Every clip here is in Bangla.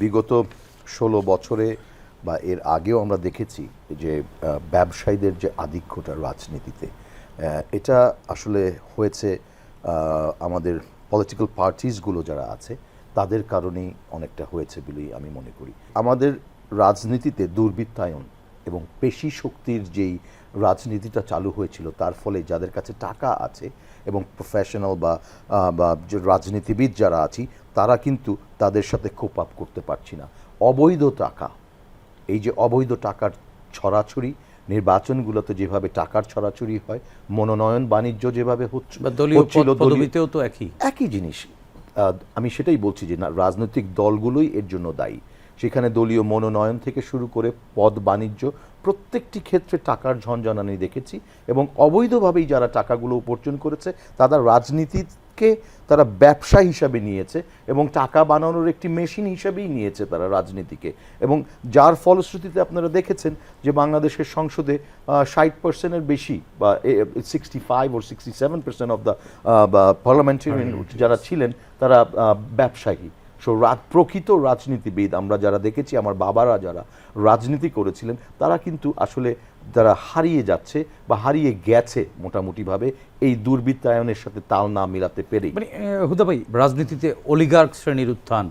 বিগত ষোলো বছরে বা এর আগেও আমরা দেখেছি যে ব্যবসায়ীদের যে আধিক্যটা রাজনীতিতে এটা আসলে হয়েছে আমাদের পলিটিক্যাল পার্টিসগুলো যারা আছে, তাদের কারণেই অনেকটা হয়েছে বলেই আমি মনে করি। আমাদের রাজনীতিতে দুর্বৃত্তায়ন এবং পেশি শক্তির যেই রাজনীতিটা চালু হয়েছিল তার ফলে যাদের কাছে টাকা আছে এবং প্রফেশনাল বা বা রাজনীতিবিদ যারা আছি তারা কিন্তু তাদের সাথে কোপ আপ করতে পারছি না। অবৈধ টাকা এই যে অবৈধ টাকার ছড়াছড়ি নির্বাচনগুলোতে যেভাবে টাকার ছড়াছড়ি হয় মনোনয়ন বাণিজ্য যেভাবে হচ্ছিল, পদ- দলীয়- পদবিতেও তো একই। একই জিনিস। আমি সেটাই বলছি যে না রাজনৈতিক দলগুলোই এর জন্য দায়ী। সেখানে দলীয় মনোনয়ন থেকে শুরু করে পদ বাণিজ্য প্রত্যেকটি ক্ষেত্রে টাকার ঝনঝনানি দেখেছি এবং অবৈধভাবেই যারা টাকাগুলো উপার্জন করেছে তারা রাজনীতিকে তারা ব্যবসা হিসাবে নিয়েছে এবং টাকা বানানোর একটি মেশিন হিসাবেই নিয়েছে তারা রাজনীতিকে। এবং যার ফলশ্রুতিতে আপনারা দেখেছেন যে বাংলাদেশের সংসদে ষাট পার্সেন্টের বেশি বা sixty five or sixty seven percent of the parliamentarian যারা ছিলেন তারা ব্যবসায়ী। সো প্রকৃত রাজনীতিবিদ আমরা যারা দেখেছি আমার বাবারা যারা রাজনীতি করেছিলেন তারা কিন্তু আসলে যারা হারিয়ে যাচ্ছে বা হারিয়ে গেছে মোটামুটিভাবে এই দুর্বৃত্তায়নের সাথে তাল না মিলাতে পেরেই। মানে হুদা ভাই রাজনীতিতে অলিগার্ক শ্রেণির উত্থান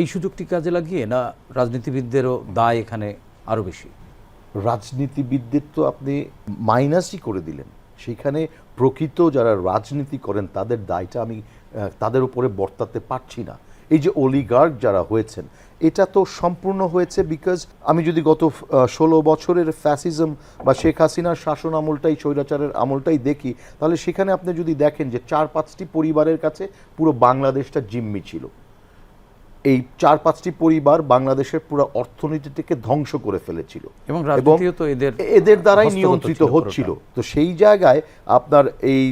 এই সুযোগটি কাজে লাগিয়ে না রাজনীতিবিদদেরও দায় এখানে আরও বেশি? রাজনীতিবিদদের তো আপনি মাইনাসই করে দিলেন। সেখানে প্রকৃত যারা রাজনীতি করেন তাদের দায়টা আমি তাদের উপরে বর্তাতে পারছি না। এই যে অলিগার্ক যারা হয়েছেন এটা তো সম্পূর্ণ হয়েছে বিকজ আমি যদি গত ষোলো বছরের ফ্যাসিজম বা শেখ হাসিনার শাসন আমলটাই স্বৈরাচারের আমলটাই দেখি তাহলে সেখানে আপনি যদি দেখেন যে চার পাঁচটি পরিবারের কাছে পুরো বাংলাদেশটা জিম্মি ছিল। এই চার পাঁচটি পরিবার বাংলাদেশের পুরো অর্থনীতিটিকে ধ্বংস করে ফেলেছিল। এবং এদের এদের দ্বারাই নিয়ন্ত্রিত হচ্ছিল। তো সেই জায়গায় আপনার এই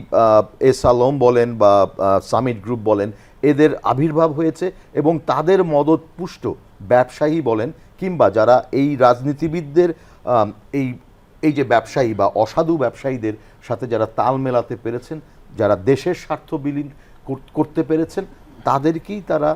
এস আলম বলেন বা সামিট গ্রুপ বলেন এদের আবির্ভাব হয়েছে এবং তাদের মদত পুষ্ট ব্যবসায়ী বলেন কিংবা যারা এই রাজনীতিবিদদের এই এই যে ব্যবসায়ী বা অসাধু ব্যবসায়ীদের সাথে যারা তাল মেলাতে পেরেছেন, যারা দেশের স্বার্থ বিলীন করতে পেরেছেন, তাদেরকেই তারা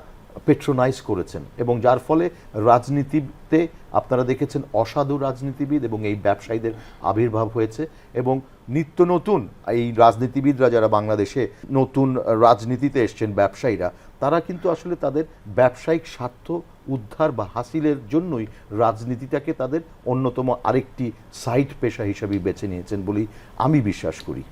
পেট্রোনাইজ করেছেন এবং যার ফলে রাজনীতিতে আপনারা দেখেছেন অসাধু রাজনীতিবিদ এবং এই ব্যবসায়ীদের আবির্ভাব হয়েছে এবং নিত্য নতুন এই রাজনীতিবিদরা যারা বাংলাদেশে নতুন রাজনীতিতে এসছেন ব্যবসায়ীরা, তারা কিন্তু আসলে তাদের ব্যবসায়িক স্বার্থ উদ্ধার বা হাসিলের জন্যই রাজনীতিটাকে তাদের অন্যতম আরেকটি সাইড পেশা হিসেবে বেছে নিয়েছেন বলেই আমি বিশ্বাস করি।